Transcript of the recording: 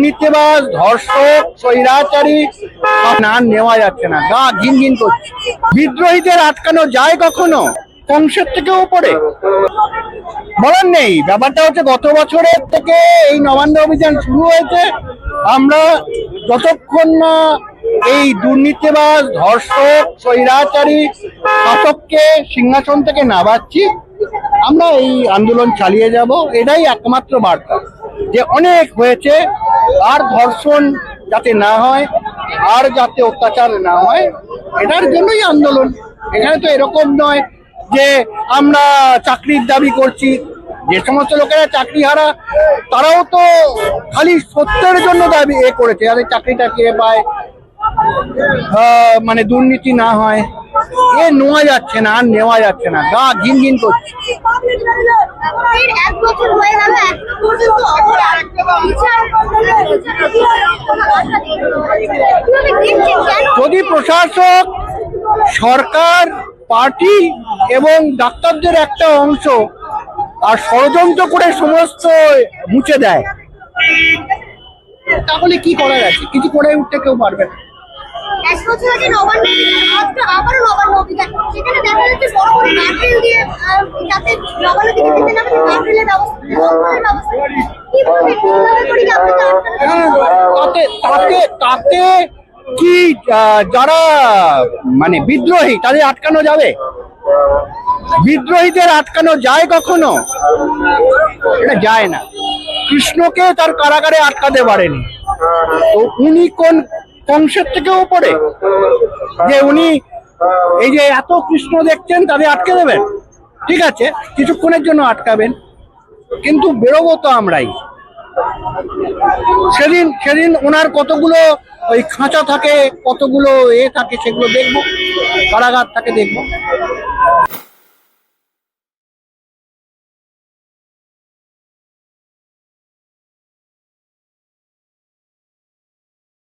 দুর্নীতিবাজ ধর্ষক, স্বৈরাচারী না নেওয়া যাচ্ছে না, গা ঘিন ঘিন করছে। বিদ্রোহীদের আটকানো যায় কখনো? কংসের থেকে উপরে। বলার নেই, ব্যাপারটা হচ্ছে গত বছরের থেকে এই নবান্ন অভিযান শুরু হয়েছে। আমরা যতক্ষণ না এই দুর্নীতিবাজ, ধর্ষক, স্বৈরাচারী শাসককে সিংহাসন থেকে নামাচ্ছি, আমরা এই আন্দোলন চালিয়ে যাব। এটাই একমাত্র বার্তা যে অনেক হয়েছে আর ধর্ষণ যাতে না হয়, আর যাতে অত্যাচার না হয়, এটার জন্যই আন্দোলন। এখানে তো এরকম নয় যে আমরা চাকরির দাবি করছি। যে সমস্ত লোকেরা চাকরি হারা, তারাও তো খালি সত্যের জন্য দাবি এ করেছে যাতে চাকরিটা কে পায় মানে দুর্নীতি না হয়। এ নেওয়া যাচ্ছে না, আর নেওয়া যাচ্ছে না, গা ঘিন ঘিন করছে। যদি প্রশাসক সরকার পার্টি এবং ডাক্তারদের একটা অংশ আর ষড়যন্ত্র করে সমস্ত মুছে দেয় তাহলে কি করার আছে? কিছু করে উঠতে কেউ পারবে না। হ্যাঁ, তাতে তাতে কি যারা মানে বিদ্রোহী, তাদের আটকানো যাবে? বিদ্রোহীদের আটকানো যায় কখনো? এটা যায় না। কৃষ্ণকে তার কারাগারে আটকাতে পারেনি। তো উনি কোন কংসের থেকে উপরে? যে উনি এই যে এত কৃষ্ণ দেখছেন, তাদের আটকে দেবেন? ঠিক আছে, কিছুক্ষণের জন্য আটকাবেন। কিন্তু বেরোবো তো আমরাই। সেদিন সেদিন ওনার কতগুলো ওই খাঁচা থাকে কতগুলো এ থাকে সেগুলো দেখব কারাগার থাকে দেখব।